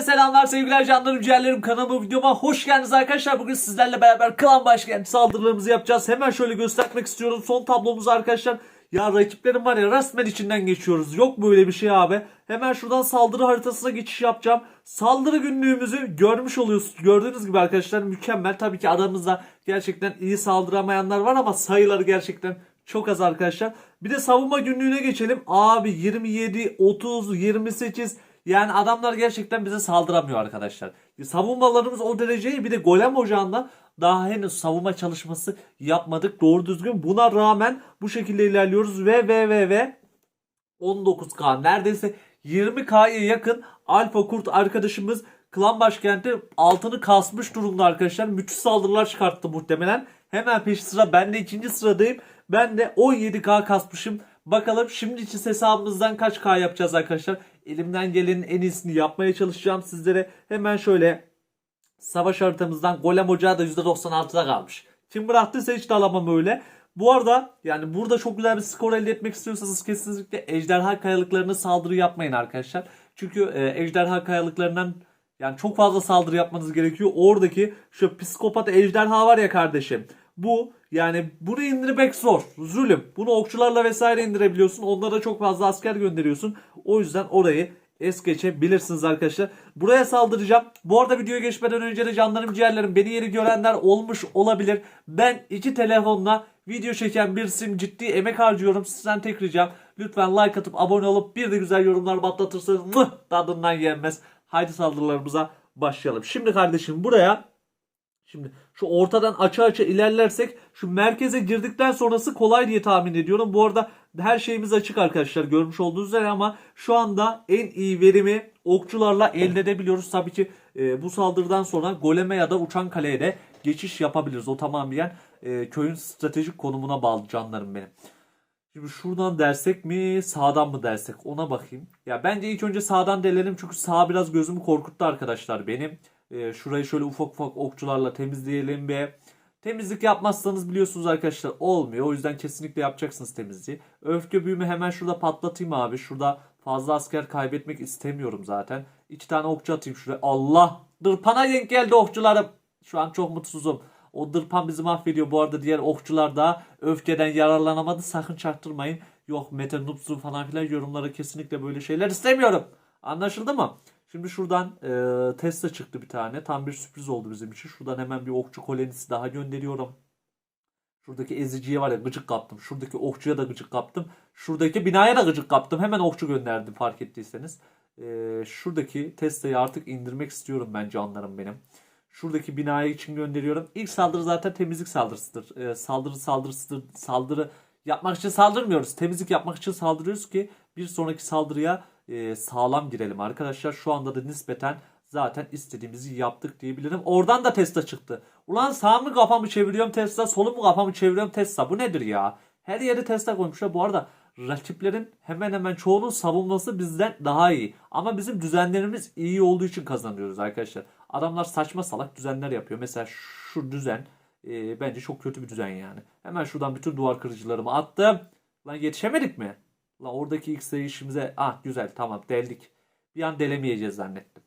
Herkese selamlar sevgiler canlarım ciğerlerim kanalıma videoma hoş geldiniz arkadaşlar. Bugün sizlerle beraber klan başkenti saldırılarımızı yapacağız. Hemen şöyle göstermek istiyorum son tablomuzu arkadaşlar. Ya rakiplerim var ya resmen içinden geçiyoruz. Yok böyle bir şey abi. Hemen şuradan saldırı haritasına geçiş yapacağım. Saldırı günlüğümüzü görmüş oluyorsunuz. Gördüğünüz gibi arkadaşlar mükemmel. Tabii ki aramızda gerçekten iyi saldıramayanlar var ama sayıları gerçekten çok az arkadaşlar. Bir de savunma günlüğüne geçelim. Abi 27, 30, 28 yani adamlar gerçekten bize saldıramıyor arkadaşlar. Savunmalarımız o derece bir de golem ocağında daha henüz savunma çalışması yapmadık doğru düzgün. Buna rağmen bu şekilde ilerliyoruz ve ve ve ve 19K neredeyse 20K'ya yakın Alfa Kurt arkadaşımız klan başkenti altını kasmış durumda arkadaşlar. Müthiş saldırılar çıkarttı muhtemelen. Hemen peş sıra ben de ikinci sıradayım. Ben de 17K kasmışım. Bakalım şimdi için hesabımızdan kaç K yapacağız arkadaşlar. Elimden gelenin en iyisini yapmaya çalışacağım sizlere. Hemen şöyle savaş haritamızdan golem ocağı da %96'da kalmış. Kim bıraktıysa hiç de alamam öyle. Bu arada yani burada çok güzel bir skor elde etmek istiyorsanız kesinlikle ejderha kayalıklarına saldırı yapmayın arkadaşlar. Çünkü e, ejderha kayalıklarından yani çok fazla saldırı yapmanız gerekiyor. Oradaki şu psikopat ejderha var ya kardeşim. Bu yani bunu indirmek zor. Zulüm. Bunu okçularla vesaire indirebiliyorsun. Onlara çok fazla asker gönderiyorsun. O yüzden orayı es geçebilirsiniz arkadaşlar. Buraya saldıracağım. Bu arada videoya geçmeden önce de canlarım ciğerlerim beni yeri görenler olmuş olabilir. Ben iki telefonla video çeken birisiyim. Ciddi emek harcıyorum. Sizden tek ricam lütfen like atıp abone olup bir de güzel yorumlar patlatırsanız mıh tadından yenmez. Haydi saldırılarımıza başlayalım. Şimdi kardeşim buraya Şimdi şu ortadan açı açı ilerlersek şu merkeze girdikten sonrası kolay diye tahmin ediyorum. Bu arada her şeyimiz açık arkadaşlar görmüş olduğunuz üzere ama şu anda en iyi verimi okçularla elde edebiliyoruz. Tabii ki e, bu saldırıdan sonra goleme ya da uçan kaleye de geçiş yapabiliriz. O tamamen e, köyün stratejik konumuna bağlı canlarım benim. Şimdi şuradan dersek mi sağdan mı dersek ona bakayım. Ya bence ilk önce sağdan delelim çünkü sağ biraz gözümü korkuttu arkadaşlar benim. Ee, şurayı şöyle ufak ufak okçularla temizleyelim be. Temizlik yapmazsanız biliyorsunuz arkadaşlar olmuyor. O yüzden kesinlikle yapacaksınız temizliği. Öfke büyümü hemen şurada patlatayım abi. Şurada fazla asker kaybetmek istemiyorum zaten. İki tane okçu atayım şuraya. Allah! Dırpana denk geldi okçularım. Şu an çok mutsuzum. O dırpan bizi mahvediyor. Bu arada diğer okçular da öfkeden yararlanamadı. Sakın çaktırmayın. Yok Mete Nupsu falan filan yorumlara kesinlikle böyle şeyler istemiyorum. Anlaşıldı mı? Şimdi şuradan e, Tesla çıktı bir tane. Tam bir sürpriz oldu bizim için. Şuradan hemen bir okçu kolonisi daha gönderiyorum. Şuradaki eziciye var ya gıcık kaptım. Şuradaki okçuya da gıcık kaptım. Şuradaki binaya da gıcık kaptım. Hemen okçu gönderdim fark ettiyseniz. E, şuradaki Tesla'yı artık indirmek istiyorum ben canlarım benim. Şuradaki binaya için gönderiyorum. İlk saldırı zaten temizlik saldırısıdır. E, saldırı saldırısıdır. Saldırı yapmak için saldırmıyoruz. Temizlik yapmak için saldırıyoruz ki bir sonraki saldırıya e, sağlam girelim arkadaşlar. Şu anda da nispeten zaten istediğimizi yaptık diyebilirim. Oradan da Tesla çıktı. Ulan sağ mı kafamı çeviriyorum Tesla, solu mu kafamı çeviriyorum Tesla. Bu nedir ya? Her yere Tesla koymuşlar. Bu arada rakiplerin hemen hemen çoğunun savunması bizden daha iyi. Ama bizim düzenlerimiz iyi olduğu için kazanıyoruz arkadaşlar. Adamlar saçma salak düzenler yapıyor. Mesela şu düzen e, bence çok kötü bir düzen yani. Hemen şuradan bütün duvar kırıcılarımı attım. Lan yetişemedik mi? La oradaki X işimize ah güzel tamam deldik. Bir an delemeyeceğiz zannettim.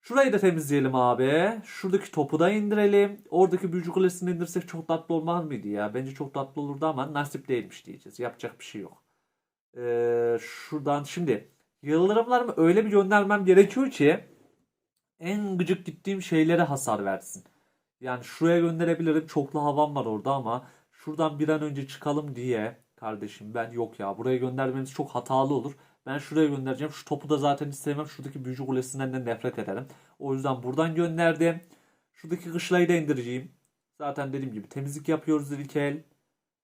Şurayı da temizleyelim abi. Şuradaki topu da indirelim. Oradaki büyücü kulesini indirsek çok tatlı olmaz mıydı ya? Bence çok tatlı olurdu ama nasip değilmiş diyeceğiz. Yapacak bir şey yok. Ee, şuradan şimdi yıldırımlarımı öyle bir göndermem gerekiyor ki en gıcık gittiğim şeylere hasar versin. Yani şuraya gönderebilirim. Çoklu havam var orada ama şuradan bir an önce çıkalım diye Kardeşim ben yok ya. Buraya göndermeniz çok hatalı olur. Ben şuraya göndereceğim. Şu topu da zaten istemem. Şuradaki büyücü kulesinden de nefret ederim. O yüzden buradan gönderdim. Şuradaki kışlayı da indireceğim. Zaten dediğim gibi temizlik yapıyoruz ilk el.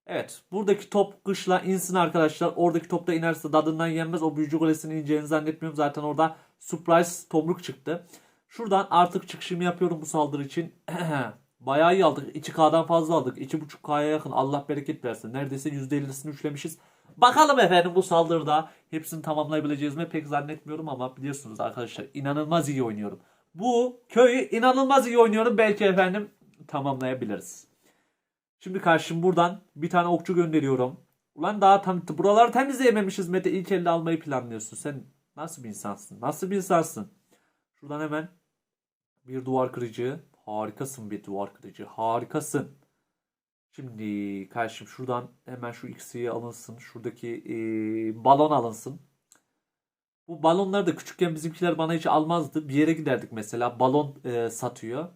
Evet. Buradaki top kışla insin arkadaşlar. Oradaki top da inerse dadından yenmez. O büyücü kulesini ineceğini zannetmiyorum. Zaten orada surprise tomruk çıktı. Şuradan artık çıkışımı yapıyorum bu saldırı için. Bayağı iyi aldık. 2K'dan fazla aldık. 2.5K'ya yakın. Allah bereket versin. Neredeyse %50'sini üçlemişiz. Bakalım efendim bu saldırıda hepsini tamamlayabileceğiz mi pek zannetmiyorum ama biliyorsunuz arkadaşlar inanılmaz iyi oynuyorum. Bu köyü inanılmaz iyi oynuyorum. Belki efendim tamamlayabiliriz. Şimdi karşım buradan bir tane okçu gönderiyorum. Ulan daha tam buraları temizleyememişiz Mete. İlk elde almayı planlıyorsun. Sen nasıl bir insansın? Nasıl bir insansın? Şuradan hemen bir duvar kırıcı. Harikasın bir duvar kırıcı. Harikasın. Şimdi kardeşim şuradan hemen şu X'yi alınsın. Şuradaki eee, balon alınsın. Bu balonları da küçükken bizimkiler bana hiç almazdı. Bir yere giderdik mesela balon eee, satıyor.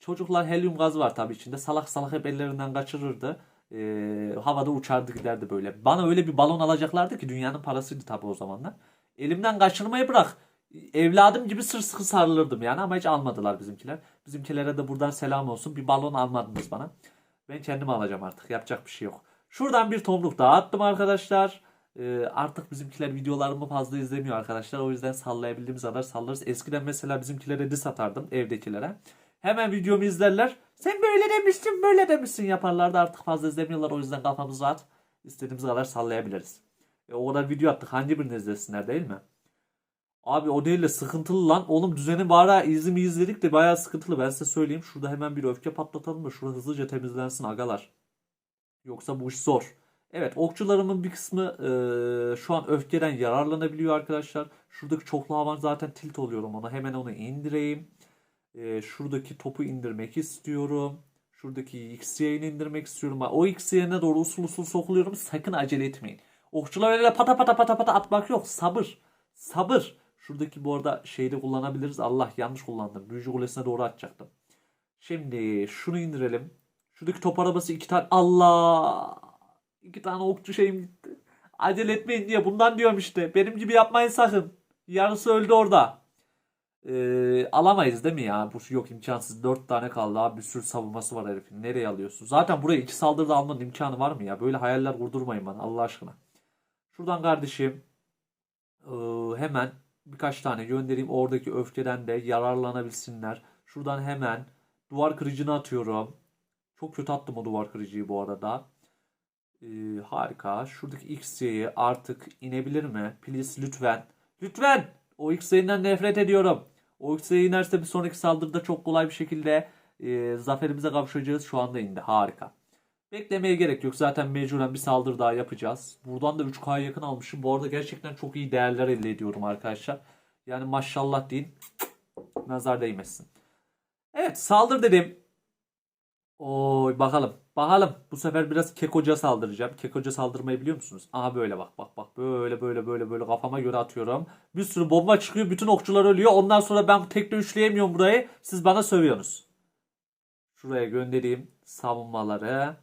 Çocuklar helyum gazı var tabii içinde. Salak salak hep ellerinden kaçırırdı. Eee, havada uçardı giderdi böyle. Bana öyle bir balon alacaklardı ki dünyanın parasıydı tabii o zamanlar. Elimden kaçırmayı bırak. Evladım gibi sır sıkı sarılırdım yani ama hiç almadılar bizimkiler. Bizimkilere de buradan selam olsun. Bir balon almadınız bana. Ben kendim alacağım artık. Yapacak bir şey yok. Şuradan bir tomruk daha attım arkadaşlar. Ee, artık bizimkiler videolarımı fazla izlemiyor arkadaşlar. O yüzden sallayabildiğimiz kadar sallarız. Eskiden mesela bizimkilere diss atardım evdekilere. Hemen videomu izlerler. Sen böyle demişsin böyle demişsin yaparlardı. Artık fazla izlemiyorlar. O yüzden kafamız rahat. İstediğimiz kadar sallayabiliriz. E, o kadar video attık. Hangi birini izlesinler değil mi? Abi o değil de sıkıntılı lan. Oğlum düzeni bari izimi izledik de bayağı sıkıntılı. Ben size söyleyeyim. Şurada hemen bir öfke patlatalım da şurada hızlıca temizlensin agalar. Yoksa bu iş zor. Evet okçularımın bir kısmı eee, şu an öfkeden yararlanabiliyor arkadaşlar. Şuradaki çoklu havan zaten tilt oluyorum ona. Hemen onu indireyim. Eee, şuradaki topu indirmek istiyorum. Şuradaki X-Y'ini indirmek istiyorum. O X-Y'ne doğru usul usul sokuluyorum. Sakın acele etmeyin. Okçular öyle pata pata pata pata atmak yok. Sabır. Sabır. Şuradaki bu arada şeyde kullanabiliriz. Allah yanlış kullandım. Büyücü kulesine doğru atacaktım. Şimdi şunu indirelim. Şuradaki top arabası iki tane. Allah! İki tane okçu şeyim gitti. Acele etmeyin diye bundan diyorum işte. Benim gibi yapmayın sakın. Yarısı öldü orada. Ee, alamayız değil mi ya? Bu yok imkansız. Dört tane kaldı abi. Bir sürü savunması var herifin. Nereye alıyorsun? Zaten buraya iki saldırıda almanın imkanı var mı ya? Böyle hayaller kurdurmayın bana Allah aşkına. Şuradan kardeşim ee, hemen birkaç tane göndereyim. Oradaki öfkeden de yararlanabilsinler. Şuradan hemen duvar kırıcını atıyorum. Çok kötü attım o duvar kırıcıyı bu arada. Ee, harika. Şuradaki X-Y'yi artık inebilir mi? Please lütfen. Lütfen. O X-Y'den nefret ediyorum. O X-Y inerse bir sonraki saldırıda çok kolay bir şekilde e, zaferimize kavuşacağız. Şu anda indi. Harika. Beklemeye gerek yok. Zaten mecburen bir saldırı daha yapacağız. Buradan da 3K'ya yakın almışım. Bu arada gerçekten çok iyi değerler elde ediyorum arkadaşlar. Yani maşallah deyin. Nazar değmesin. Evet saldır dedim. Oy bakalım. Bakalım. Bu sefer biraz kekoca saldıracağım. Kekoca saldırmayı biliyor musunuz? Aha böyle bak bak bak. Böyle böyle böyle böyle kafama göre atıyorum. Bir sürü bomba çıkıyor. Bütün okçular ölüyor. Ondan sonra ben tekte üçleyemiyorum burayı. Siz bana sövüyorsunuz. Şuraya göndereyim savunmaları.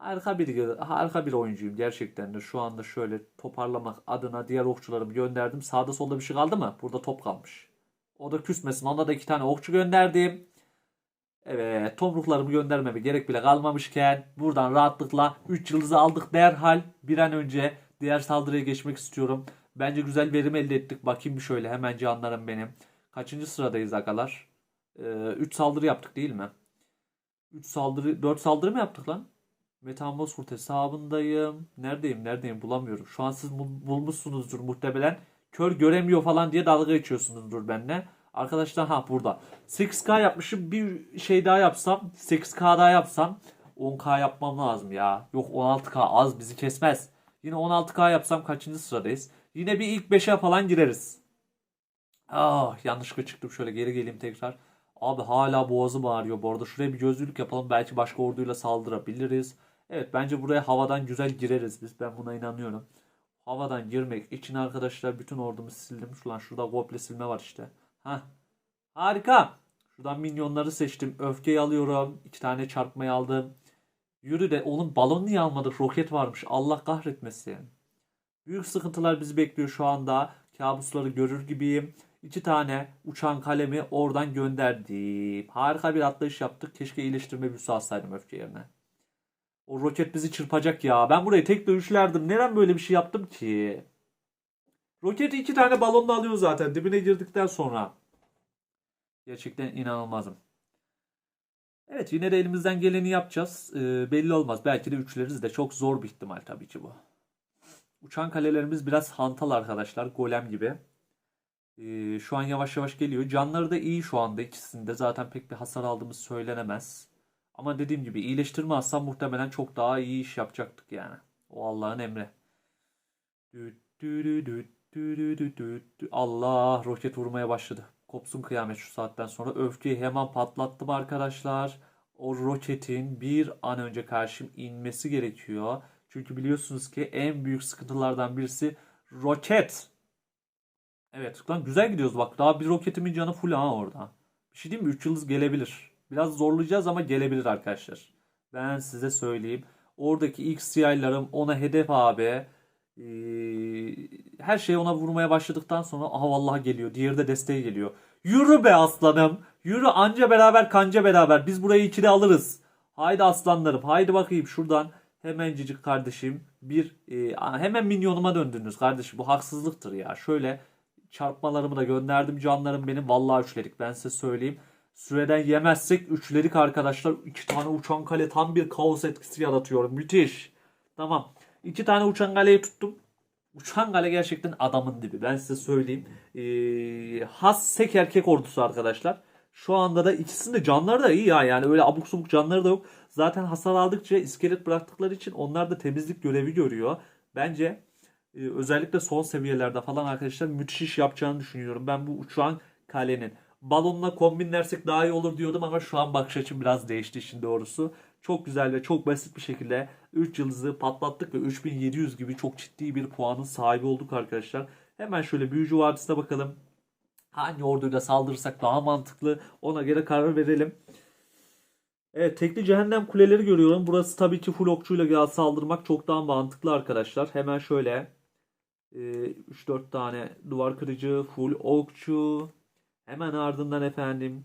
Harika bir harika bir oyuncuyum gerçekten de. Şu anda şöyle toparlamak adına diğer okçularımı gönderdim. Sağda solda bir şey kaldı mı? Burada top kalmış. O da küsmesin. Onda da iki tane okçu gönderdim. Evet, tomruklarımı göndermeme gerek bile kalmamışken buradan rahatlıkla 3 yıldızı aldık derhal bir an önce diğer saldırıya geçmek istiyorum. Bence güzel verim elde ettik. Bakayım bir şöyle hemen canlarım benim. Kaçıncı sıradayız agalar? 3 saldırı yaptık değil mi? 3 saldırı 4 saldırı mı yaptık lan? Metamorfos hesabındayım. Neredeyim neredeyim bulamıyorum. Şu an siz bul- bulmuşsunuzdur muhtemelen. Kör göremiyor falan diye dalga geçiyorsunuzdur benimle. Arkadaşlar ha burada. 8K yapmışım. Bir şey daha yapsam 8K daha yapsam 10K yapmam lazım ya. Yok 16K az bizi kesmez. Yine 16K yapsam kaçıncı sıradayız? Yine bir ilk 5'e falan gireriz. Ah yanlışlıkla çıktım. Şöyle geri geleyim tekrar. Abi hala boğazım ağrıyor bu arada. Şuraya bir gözlülük yapalım. Belki başka orduyla saldırabiliriz. Evet bence buraya havadan güzel gireriz biz. Ben buna inanıyorum. Havadan girmek için arkadaşlar bütün ordumu sildim. Şu lan şurada komple silme var işte. Hah. Harika. Şuradan minyonları seçtim. Öfkeyi alıyorum. İki tane çarpmayı aldım. Yürü de oğlum balon niye almadık? Roket varmış. Allah kahretmesin. Büyük sıkıntılar bizi bekliyor şu anda. Kabusları görür gibiyim. İki tane uçan kalemi oradan gönderdim. Harika bir atlayış yaptık. Keşke iyileştirme büsü alsaydım öfke yerine. O roket bizi çırpacak ya. Ben burayı tek dövüşlerdim. Neden böyle bir şey yaptım ki? Roketi iki tane balonla alıyor zaten dibine girdikten sonra. Gerçekten inanılmazım. Evet yine de elimizden geleni yapacağız. Ee, belli olmaz. Belki de üçleriz de çok zor bir ihtimal tabii ki bu. Uçan kalelerimiz biraz hantal arkadaşlar. Golem gibi. Ee, şu an yavaş yavaş geliyor. Canları da iyi şu anda ikisinde. Zaten pek bir hasar aldığımız söylenemez. Ama dediğim gibi iyileştirme alsam muhtemelen çok daha iyi iş yapacaktık yani. O Allah'ın emri. Allah roket vurmaya başladı. Kopsun kıyamet şu saatten sonra. Öfkeyi hemen patlattım arkadaşlar. O roketin bir an önce karşım inmesi gerekiyor. Çünkü biliyorsunuz ki en büyük sıkıntılardan birisi roket. Evet lan güzel gidiyoruz bak. Daha bir roketimin canı full ha orada. Bir şey diyeyim mi? 3 yıldız gelebilir. Biraz zorlayacağız ama gelebilir arkadaşlar. Ben size söyleyeyim. Oradaki ilk siyahlarım ona hedef abi. Ee, her şey ona vurmaya başladıktan sonra aha vallahi geliyor. Diğeri de desteğe geliyor. Yürü be aslanım. Yürü anca beraber kanca beraber. Biz burayı ikili alırız. Haydi aslanlarım. Haydi bakayım şuradan hemencik kardeşim. Bir e, hemen minyonuma döndünüz kardeşim. Bu haksızlıktır ya. Şöyle çarpmalarımı da gönderdim canlarım benim. Vallahi üçledik ben size söyleyeyim. Süreden yemezsek üçledik arkadaşlar. İki tane uçan kale tam bir kaos etkisi yaratıyor. Müthiş. Tamam. İki tane uçan kaleyi tuttum. Uçan kale gerçekten adamın dibi. Ben size söyleyeyim. Ee, has sek erkek ordusu arkadaşlar. Şu anda da ikisinin de canları da iyi ya. Yani öyle abuk subuk canları da yok. Zaten hasar aldıkça iskelet bıraktıkları için onlar da temizlik görevi görüyor. Bence e, özellikle son seviyelerde falan arkadaşlar müthiş iş yapacağını düşünüyorum. Ben bu uçağın kalenin balonla kombinlersek daha iyi olur diyordum ama şu an bakış açım biraz değişti işin doğrusu. Çok güzel ve çok basit bir şekilde 3 yıldızı patlattık ve 3700 gibi çok ciddi bir puanın sahibi olduk arkadaşlar. Hemen şöyle büyücü vadisine bakalım. Hangi orduyla saldırırsak daha mantıklı ona göre karar verelim. Evet tekli cehennem kuleleri görüyorum. Burası tabii ki full okçuyla saldırmak çok daha mantıklı arkadaşlar. Hemen şöyle e, 3-4 tane duvar kırıcı, full okçu. Hemen ardından efendim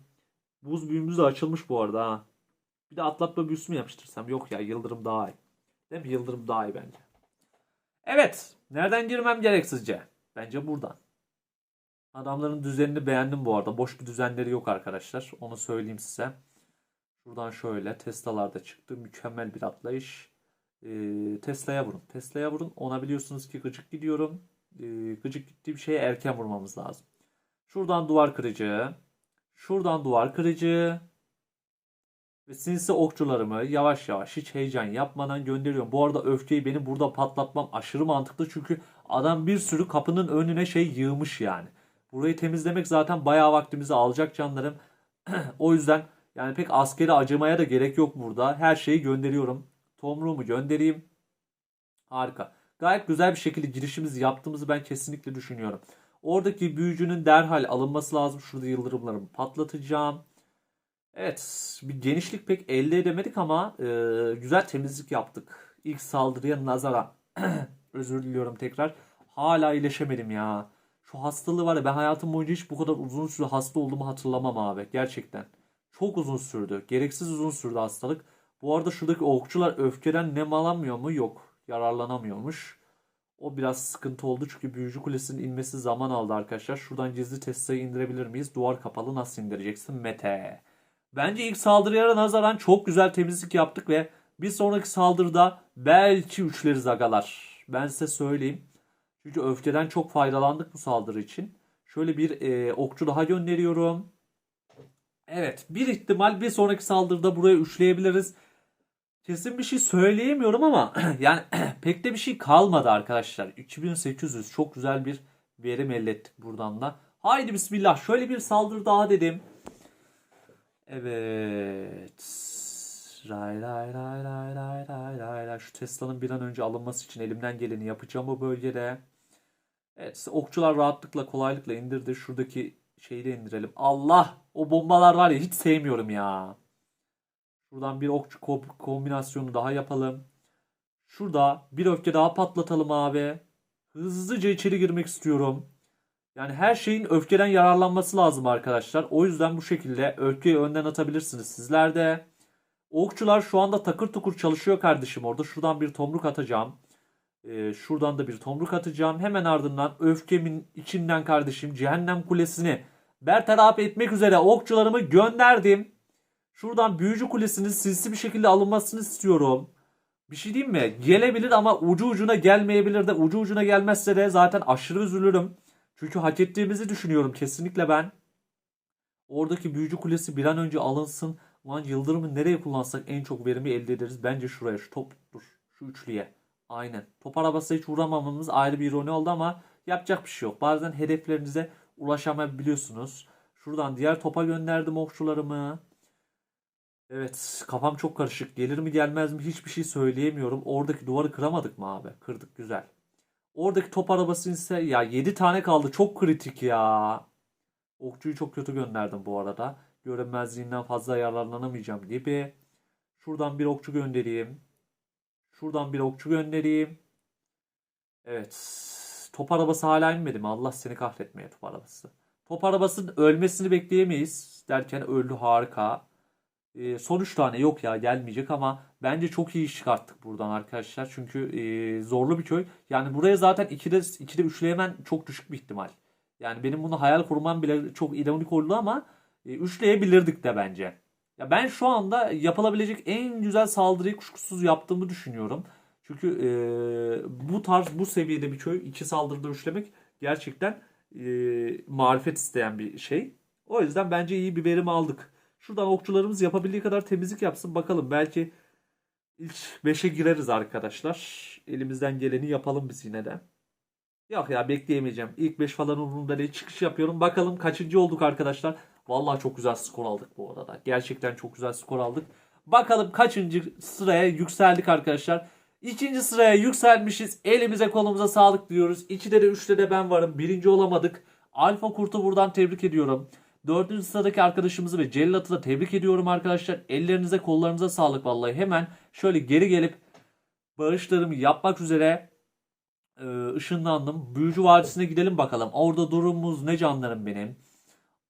buz büyümüz de açılmış bu arada ha. Bir de atlatma büyüsü mü yapıştırsam? Yok ya yıldırım daha iyi. Değil mi? Yıldırım daha iyi bence. Evet. Nereden girmem gerek sizce? Bence buradan. Adamların düzenini beğendim bu arada. Boş bir düzenleri yok arkadaşlar. Onu söyleyeyim size. Buradan şöyle Tesla'lar da çıktı. Mükemmel bir atlayış. Ee, Tesla'ya vurun. Tesla'ya vurun. Ona biliyorsunuz ki gıcık gidiyorum. Ee, gıcık gittiğim şeye erken vurmamız lazım. Şuradan duvar kırıcı. Şuradan duvar kırıcı. Ve sinsi okçularımı yavaş yavaş hiç heyecan yapmadan gönderiyorum. Bu arada öfkeyi benim burada patlatmam aşırı mantıklı. Çünkü adam bir sürü kapının önüne şey yığmış yani. Burayı temizlemek zaten bayağı vaktimizi alacak canlarım. o yüzden yani pek askeri acımaya da gerek yok burada. Her şeyi gönderiyorum. Tomruğumu göndereyim. Harika. Gayet güzel bir şekilde girişimizi yaptığımızı ben kesinlikle düşünüyorum. Oradaki büyücünün derhal alınması lazım. Şurada yıldırımlarımı patlatacağım. Evet bir genişlik pek elde edemedik ama e, güzel temizlik yaptık. İlk saldırıya nazaran. Özür diliyorum tekrar. Hala iyileşemedim ya. Şu hastalığı var ya ben hayatım boyunca hiç bu kadar uzun süre hasta olduğumu hatırlamam abi. Gerçekten. Çok uzun sürdü. Gereksiz uzun sürdü hastalık. Bu arada şuradaki okçular öfkeden nemalanmıyor mu? Yok. Yararlanamıyormuş. O biraz sıkıntı oldu çünkü büyücü kulesinin inmesi zaman aldı arkadaşlar. Şuradan gizli Tesla'yı indirebilir miyiz? Duvar kapalı nasıl indireceksin? Mete. Bence ilk saldırıya nazaran çok güzel temizlik yaptık ve bir sonraki saldırıda belki üçleriz agalar. Ben size söyleyeyim. Çünkü öfkeden çok faydalandık bu saldırı için. Şöyle bir e, okçu daha gönderiyorum. Evet bir ihtimal bir sonraki saldırıda buraya üçleyebiliriz. Kesin bir şey söyleyemiyorum ama yani pek de bir şey kalmadı arkadaşlar. 2800 çok güzel bir verim elde ettik buradan da. Haydi bismillah şöyle bir saldırı daha dedim. Evet. Ray ray ray ray ray ray ray ray. Şu Tesla'nın bir an önce alınması için elimden geleni yapacağım bu bölgede. Evet okçular rahatlıkla kolaylıkla indirdi. Şuradaki şeyi de indirelim. Allah o bombalar var ya hiç sevmiyorum ya. Şuradan bir okçu ko- kombinasyonu daha yapalım. Şurada bir öfke daha patlatalım abi. Hızlıca içeri girmek istiyorum. Yani her şeyin öfkeden yararlanması lazım arkadaşlar. O yüzden bu şekilde öfkeyi önden atabilirsiniz sizler de. Okçular şu anda takır tukur çalışıyor kardeşim orada. Şuradan bir tomruk atacağım. Ee, şuradan da bir tomruk atacağım. Hemen ardından öfkemin içinden kardeşim cehennem kulesini bertaraf etmek üzere okçularımı gönderdim. Şuradan büyücü kulesinin sinsi bir şekilde alınmasını istiyorum. Bir şey diyeyim mi? Gelebilir ama ucu ucuna gelmeyebilir de ucu ucuna gelmezse de zaten aşırı üzülürüm. Çünkü hak ettiğimizi düşünüyorum kesinlikle ben. Oradaki büyücü kulesi bir an önce alınsın. Ulan yıldırımı nereye kullansak en çok verimi elde ederiz. Bence şuraya şu top dur. Şu üçlüye. Aynen. Top arabası hiç vuramamamız ayrı bir ironi oldu ama yapacak bir şey yok. Bazen hedeflerinize ulaşamayabiliyorsunuz. Şuradan diğer topa gönderdim okçularımı. Evet kafam çok karışık. Gelir mi gelmez mi hiçbir şey söyleyemiyorum. Oradaki duvarı kıramadık mı abi? Kırdık güzel. Oradaki top arabası ise ya 7 tane kaldı. Çok kritik ya. Okçuyu çok kötü gönderdim bu arada. Görünmezliğinden fazla yararlanamayacağım gibi. Şuradan bir okçu göndereyim. Şuradan bir okçu göndereyim. Evet. Top arabası hala inmedi mi? Allah seni kahretmeye top arabası. Top arabasının ölmesini bekleyemeyiz. Derken öldü harika. Ee, son 3 tane yok ya gelmeyecek ama bence çok iyi iş çıkarttık buradan arkadaşlar. Çünkü e, zorlu bir köy. Yani buraya zaten 2'de 2'de üçleyemen çok düşük bir ihtimal. Yani benim bunu hayal kurmam bile çok ironik oldu ama e, üçleyebilirdik de bence. Ya ben şu anda yapılabilecek en güzel saldırıyı kuşkusuz yaptığımı düşünüyorum. Çünkü e, bu tarz bu seviyede bir köy iki saldırıda üçlemek gerçekten e, marifet isteyen bir şey. O yüzden bence iyi bir verim aldık. Şuradan okçularımız yapabildiği kadar temizlik yapsın. Bakalım belki ilk 5'e gireriz arkadaşlar. Elimizden geleni yapalım biz yine de. Yok ya bekleyemeyeceğim. İlk 5 falan umurumda değil. Çıkış yapıyorum. Bakalım kaçıncı olduk arkadaşlar. Vallahi çok güzel skor aldık bu arada. Gerçekten çok güzel skor aldık. Bakalım kaçıncı sıraya yükseldik arkadaşlar. İkinci sıraya yükselmişiz. Elimize kolumuza sağlık diyoruz. İkide de üçte de ben varım. Birinci olamadık. Alfa Kurt'u buradan tebrik ediyorum. Dördüncü sıradaki arkadaşımızı ve Cellat'ı da tebrik ediyorum arkadaşlar. Ellerinize kollarınıza sağlık vallahi. Hemen şöyle geri gelip bağışlarımı yapmak üzere e, ışınlandım. Büyücü Vadisi'ne gidelim bakalım. Orada durumumuz ne canlarım benim.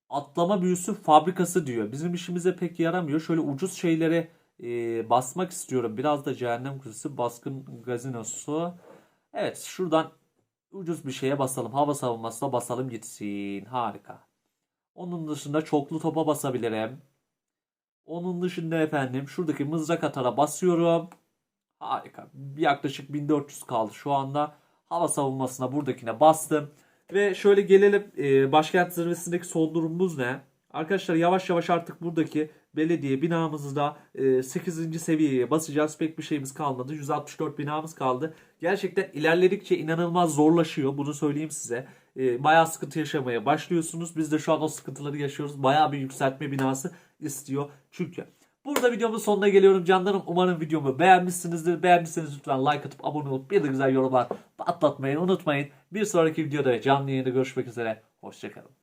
Atlama büyüsü fabrikası diyor. Bizim işimize pek yaramıyor. Şöyle ucuz şeylere e, basmak istiyorum. Biraz da cehennem kuzusu, baskın gazinosu. Evet şuradan ucuz bir şeye basalım. Hava savunmasına basalım gitsin. Harika. Onun dışında çoklu topa basabilirim. Onun dışında efendim şuradaki mızrak atara basıyorum. Harika. Yaklaşık 1400 kaldı şu anda. Hava savunmasına buradakine bastım. Ve şöyle gelelim e, başkent zirvesindeki son durumumuz ne? Arkadaşlar yavaş yavaş artık buradaki belediye binamızı da e, 8. seviyeye basacağız. Pek bir şeyimiz kalmadı. 164 binamız kaldı. Gerçekten ilerledikçe inanılmaz zorlaşıyor. Bunu söyleyeyim size. E, bayağı sıkıntı yaşamaya başlıyorsunuz. Biz de şu an o sıkıntıları yaşıyoruz. Bayağı bir yükseltme binası istiyor. Çünkü Burada videomun sonuna geliyorum canlarım. Umarım videomu beğenmişsinizdir. Beğenmişseniz lütfen like atıp abone olup bir de güzel yorumlar patlatmayı unutmayın. Bir sonraki videoda canlı yayında görüşmek üzere. Hoşçakalın.